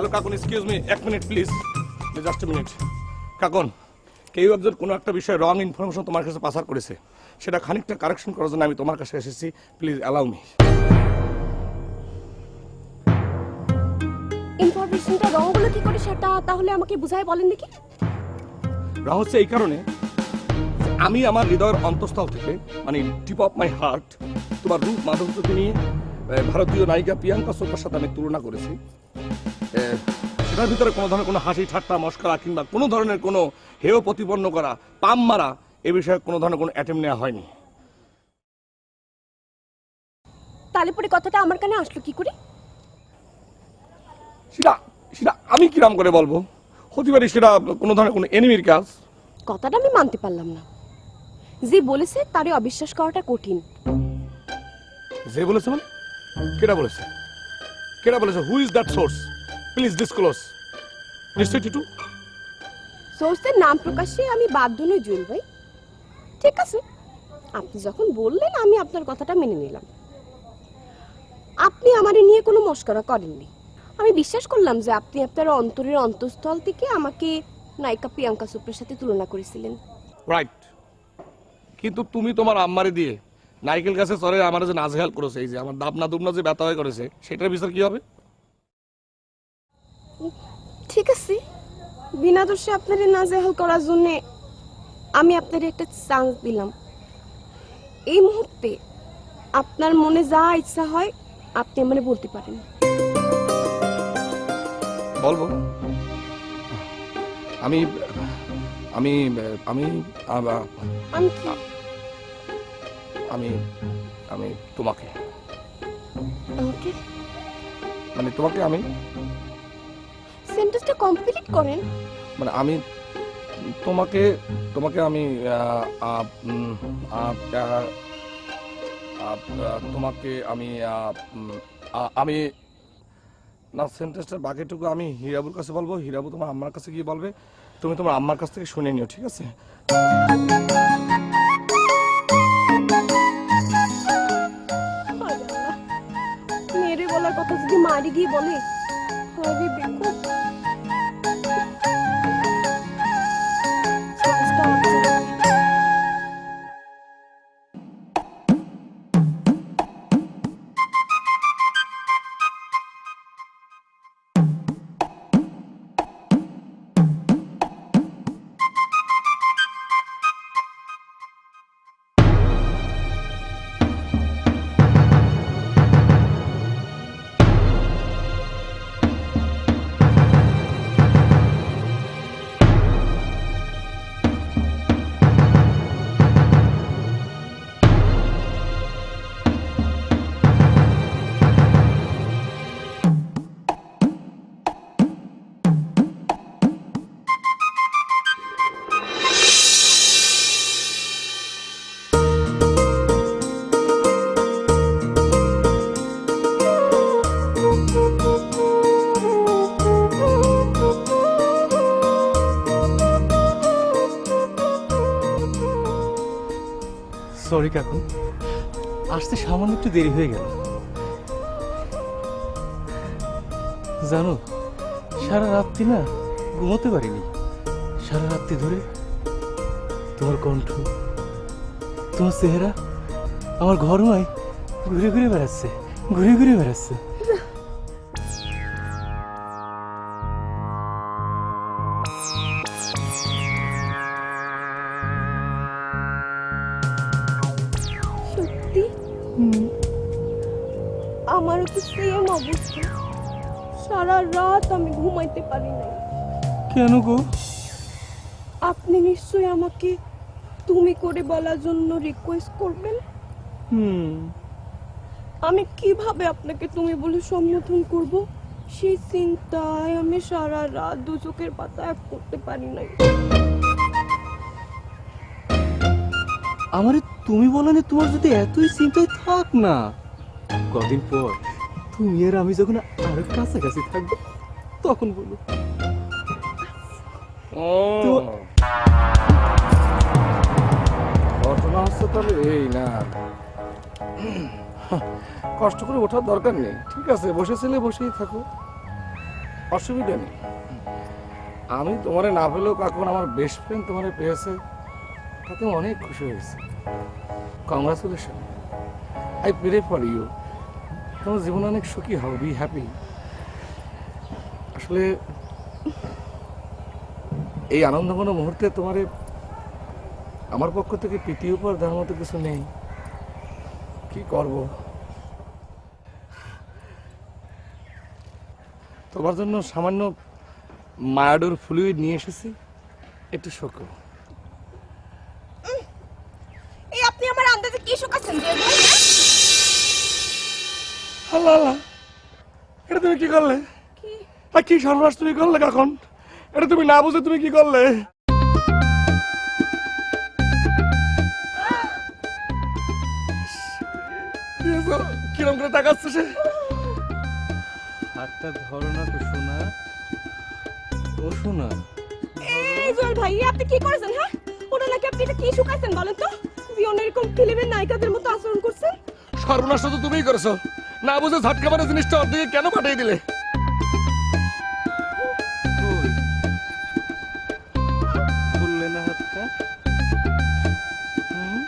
Hello কাকুন excuse me এক minute please just minute কাকুন কেউ একজন কোনো একটা বিষয়ে রং ইনফরমেশন তোমার কাছে পাসার করেছে সেটা খানিকটা কারেকশন করার জন্য আমি তোমার কাছে এসেছি। প্লিজ অ্যালাউ মি ইনফরমেশনটা রং হলো কি করে সেটা তাহলে আমাকে বুঝায় বলেন দেখি। রং হচ্ছে এই কারণে আমি আমার হৃদয়ের অন্তঃস্থল থেকে মানে টিপ অফ মাই হার্ট তোমার রূপ মাধুর্যকে নিয়ে ভারতীয় নায়িকা প্রিয়াঙ্কা চোপড়ার সাথে আমি তুলনা করেছি। সেটার ভিতরে কোনো ধরনের কোনো হাসি ঠাট্টা মস্করা কিংবা কোনো ধরনের কোনো হেয় প্রতিপন্ন করা পাম মারা এ বিষয়ে কোনো ধরনের কোনো অ্যাটেম্প নেওয়া হয়নি। তাহলে পরে কথাটা আমার কানে আসলো কি করে? সেটা সেটা আমি কিরাম করে বলব? হতে পারে সেটা কোনো ধরনের কোনো এনিমির কাজ। কথাটা আমি মানতে পারলাম না। যে বলেছে তারে অবিশ্বাস করাটা কঠিন। যে বলেছে মানে? কেটা বলেছে? কেটা বলেছে? Who is that source please disclose নিশ্চয় টিটু সোর্সের নাম প্রকাশে আমি বাধ্য নই জুয়েল ভাই। ঠিক আছে আপনি যখন বললেন আমি আপনার কথাটা মেনে নিলাম। আপনি আমারে নিয়ে কোনো মস্করা করেননি। আমি বিশ্বাস করলাম যে আপনি আপনার অন্তরের অন্তঃস্থল থেকে আমাকে নায়িকা প্রিয়াঙ্কা চোপড়ার সাথে তুলনা করেছিলেন। রাইট কিন্তু তুমি তোমার আম্মারে দিয়ে নাইকেল গাছে চড়ে আমার যে নাজেহাল করেছে এই যে আমার দাবনা দুবনা যে ব্যথা হয়ে করেছে সেটার বিচার কি হবে? ঠিক আছে। বিনা দোষে আপনার নাজেহাল করার জন্য আমি আপনার একটা চান্স দিলাম। এই মুহূর্তে আপনার মনে যা ইচ্ছা হয় আপনি আমারে বলতে পারেন। বলব? আমি আমি আমি আমি আমি আমি তোমাকে? মানে তোমাকে আমি? সেন্টেন্সটা কমপ্লিট করেন। মানে আমি তোমাকে তোমাকে আমি তোমাকে আমি আমি না সেন্টেন্সটার বাকিটুকু আমি হীরাবুর কাছে বলব। হীরাবু তোমার আম্মার কাছে গিয়ে বলবে। তুমি তোমার আম্মার কাছ থেকে শুনে নিও ঠিক আছে? মেরে বলার কথা যদি মারি গিয়ে বলে সরি কাকু। আসতে সামান্য একটু দেরি হয়ে গেল। জানো, সারা রাত্রি না ঘুমোতে পারিনি। সারা রাত্রি ধরে তোমার কণ্ঠ, তোমার চেহারা, আমার ঘরমায় ঘুরে ঘুরে বেড়াচ্ছে, ঘুরে ঘুরে বেড়াচ্ছে। তো সেম অবস্থা। সারা রাত আমি ঘুমাইতে পারি নাই। কেন গো? আপনি নিশ্চয়ই আমাকে তুমি করে বলার জন্য রিকোয়েস্ট করবেন? হুম। আমি কীভাবে আপনাকে তুমি বলে সম্বোধন করব? সেই চিন্তায় আমি সারা রাত দু চোখের পাতা এক করতে পারি নাই। আমারে তুমি বলো তোমার যদি এতই চিন্তায় থাক না। কদিন পর তুমি আর আমি যখন আরও কাছাকাছি থাকব তখন বলো ঘটনা হচ্ছে তাহলে এই না। কষ্ট করে ওঠার দরকার নেই। ঠিক আছে বসেছিলে বসেই থাকো। অসুবিধা নেই। আমি তোমারে না পেলেও কাকুন আমার বেস্ট ফ্রেন্ড তোমারে পেয়েছে। তাতে অনেক খুশি হয়েছে। Congratulation I pray for you তোমার জীবনে অনেক সুখী হও বি হ্যাপি আসলে এই আনন্দঘন মুহূর্তে তোমার আমার পক্ষ থেকে প্রীতি উপর দেওয়ার মতো কিছু নেই। কি করব? তোমার জন্য সামান্য মায়াডোর ফ্লুইড নিয়ে এসেছি, একটু শোকো। এই আপনি আমার আন্দাজে কি শুকাচ্ছেন আল্লাহ আল্লাহ এটা তুমি কি করলে? কি? কি সর্বনাশ তুমি করলে কখন? এটা তুমি না বুঝে তুমি কি করলে? কিরম করে তাকাচ্ছে সে? হাতটা ধরো না তো শোনা ও শোনা এই ভাই আপনি কি করেছেন হ্যাঁ? ওটা নাকি আপনি এটা কি শুকাইছেন বলেন তো? জীবন এরকম ফিল্মের নায়িকাদের মতো আচরণ করছেন? সর্বনাশ তো তুমিই করেছ। না বুঝে ঝটকা মারা জিনিসটা অর্ধেকে কেন পাঠিয়ে দিলে? কই খুললে না হাতটা? হুম?